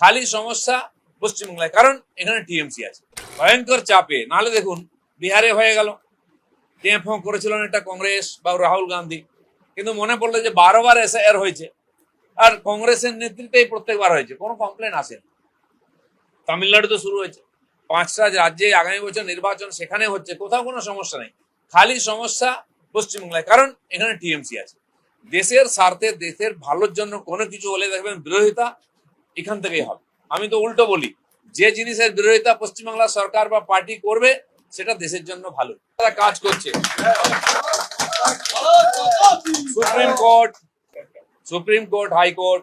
খালি সমস্যা পশ্চিমবাংলায়, কারণ এখানে টিএমসি আছে। ভয়ঙ্কর চাপে। নাহলে দেখুন, বিহারে হয়ে গেল। টিএফ করেছিলেন একটা কংগ্রেস বা রাহুল গান্ধী। কিন্তু মনে পড়ল যে বারোবার এসআইআর হয়েছে। আর কংগ্রেসের নেতৃত্বেই প্রত্যেকবার হয়েছে। কোনো কমপ্লেন আসে তামিলনাড়ুতে শুরু হয়েছে। পাঁচটা রাজ্যে আগামী বছর নির্বাচন সেখানে হচ্ছে। কোথাও কোনো সমস্যা নেই। খালি সমস্যা পশ্চিমবাংলায়, কারণ এখানে টিএমসি আছে। দেশের স্বার্থে, দেশের ভালোর জন্য কোনো কিছু হলে দেখবেন বিরোধিতা এখান থেকেই হবে। আমি তো উল্টো বলি, যে জিনিসের বিরোধিতা পশ্চিমবাংলা সরকার বা পার্টি করবে, সেটা দেশের জন্য ভালো। তারা কাজ করছে। Supreme court supreme court high court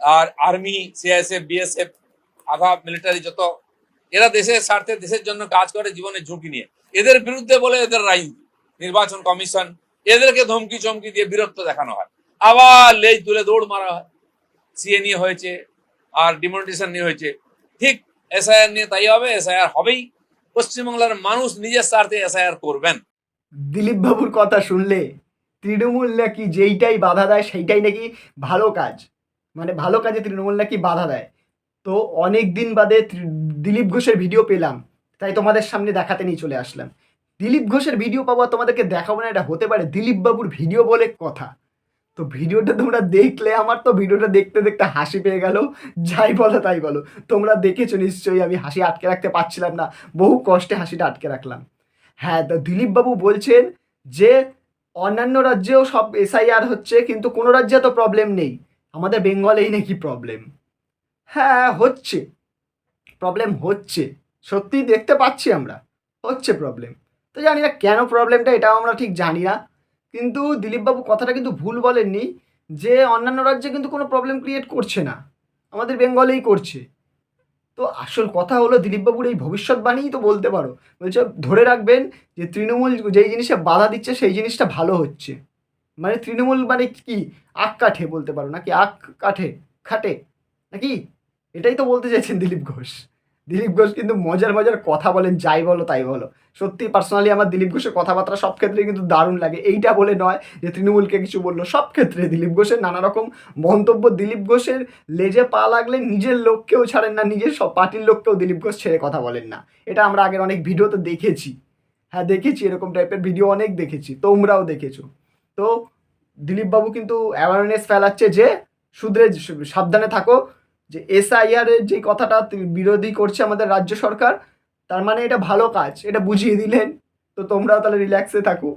আর আর্মি, সিআইএসএফ, বিএসএফ, আধা মিলিটারি যত, এরা দেশের স্বার্থে দেশের জন্য কাজ করে জীবনের ঝুঁকি নিয়ে। এদের বিরুদ্ধে বলে এদের রাজনীতি নির্বাচন কমিশন, এদেরকে ধমকি চমকি দিয়ে বিরক্ত দেখানো হয়। আবার লেজ তুলে দৌড় মারা হয়। সিএ নিয়ে হয়েছে, আর ডিমনিটেশন নিয়ে হয়েছে। ঠিক এসআইআর নিয়ে তাই হবে এসআইআর হবেই। পশ্চিমবাংলার মানুষ নিজের স্বার্থে এসআইআর করবেন। দিলীপ বাবুর কথা শুনলে তৃণমূল নাকি যেইটাই বাধা দেয়, সেইটাই নাকি ভালো কাজ। মানে ভালো কাজে তৃণমূল নাকি বাধা দেয়। তো অনেক দিন বাদে দিলীপ ঘোষের ভিডিও পেলাম, তাই তোমাদের সামনে দেখাতে নিয়ে চলে আসলাম। দিলীপ ঘোষের ভিডিও পাবো তোমাদেরকে দেখাবো না, এটা হতে পারে দিলীপ বাবুর ভিডিও বলে কথা। তো ভিডিওটা তোমরা দেখলে, আমার তো ভিডিওটা দেখতে দেখতে হাসি পেয়ে গেল। যাই বলো, তাই বলো। তোমরা দেখেছ নিশ্চয়ই, আমি হাসি আটকে রাখতে পারছিলাম না। বহু কষ্টে হাসিটা আটকে রাখলাম। হ্যাঁ তো দিলীপবাবু বলছেন যে, অন্যান্য রাজ্যেও সব এসআইআর হচ্ছে, কিন্তু কোনো রাজ্যে তো প্রবলেম নেই। আমাদের বেঙ্গলেই নাকি প্রবলেম হ্যাঁ হচ্ছে। প্রবলেম হচ্ছে। সত্যি দেখতে পাচ্ছি আমরা। হচ্ছে প্রবলেম তো জানি না কেন প্রবলেমটা এটাও আমরা ঠিক জানি না। কিন্তু দিলীপবাবু কথাটা কিন্তু ভুল বলেননি যে অন্যান্য রাজ্যে কিন্তু কোনো প্রবলেম ক্রিয়েট করছে না। আমাদের বেঙ্গলেই করছে। তো আসল কথা হলো দিলীপবাবুর এই ভবিষ্যৎবাণীই তো বলতে পারো। বলছে ধরে রাখবেন যে তৃণমূল যেই জিনিসে বাধা দিচ্ছে সেই জিনিসটা ভালো হচ্ছে। মানে তৃণমূল মানে কি? আখ কাঠে বলতে পারো। নাকি আখ কাঠে? খাটে? নাকি? এটাই তো বলতে চাইছেন দিলীপ ঘোষ। দিলীপ ঘোষ কিন্তু মজার মজার কথা বলেন, যাই বলো তাই বলো। সত্যি পার্সোনালি আমার দিলীপ ঘোষের কথাবার্তা সব ক্ষেত্রে কিন্তু দারুণ লাগে। এইটা বলে নয় যে তৃণমূলকে কিছু বলল, সব ক্ষেত্রে দিলীপ ঘোষের নানা রকম মন্তব্য, দিলীপ ঘোষের লেজে পা লাগলে নিজের লোককেও ছাড়েন না, নিজের সব পার্টির লোককেও দিলীপ ঘোষ ছেড়ে কথা বলেন না। এটা আমরা আগের অনেক ভিডিওতে দেখেছি। হ্যাঁ দেখেছি এরকম টাইপের ভিডিও অনেক দেখেছি, তোমরাও দেখেছ। তো দিলীপবাবু কিন্তু অ্যাওয়ারনেস ফেলাচ্ছে যে, শুধরে, সাবধানে থাকো যে এসআইআর এর যে কথাটা বিরোধী করছে আমাদের রাজ্য সরকার, তার মানে এটা ভালো কাজ। এটা বুঝিয়ে দিলেন। তো তোমরাও তাহলে রিল্যাক্সে থাকো।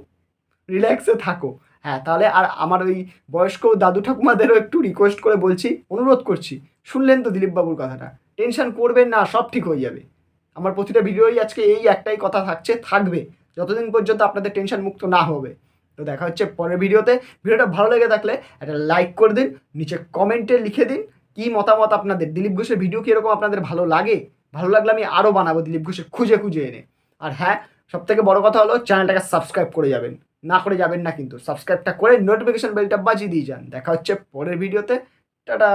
রিল্যাক্সে থাকো। হ্যাঁ তাহলে আর আমার ওই বয়স্ক দাদু ঠাকুমাদেরও একটু রিকোয়েস্ট করে বলছি, অনুরোধ করছি। শুনলেন তো দিলীপবাবুর কথাটা। টেনশন করবেন না, সব ঠিক হয়ে যাবে। আমার প্রতিটা ভিডিওই আজকে এই একটাই কথা থাকছে, থাকবে। যতদিন পর্যন্ত আপনাদের টেনশন মুক্ত না হবে। তো দেখা হচ্ছে পরের ভিডিওতে ভিডিওটা ভালো লেগে থাকলে একটা লাইক করে দিন, নিচে কমেন্টে লিখে দিন। কি মতামত আপনাদের? দিলীপ ঘোষের ভিডিও কি এরকম আপনাদের ভালো লাগে? ভালো লাগলে আমি আরও বানাবো দিলীপ ঘোষের খুঁজে খুঁজে এনে। আর হ্যাঁ সব থেকে বড়ো কথা হলো চ্যানেলটাকে সাবস্ক্রাইব করে যাবেন। না করে যাবেন না কিন্তু। সাবস্ক্রাইবটা করে নোটিফিকেশন বেলটা বাজিয়ে দিয়ে যান। দেখা হচ্ছে পরের ভিডিওতে টাটা!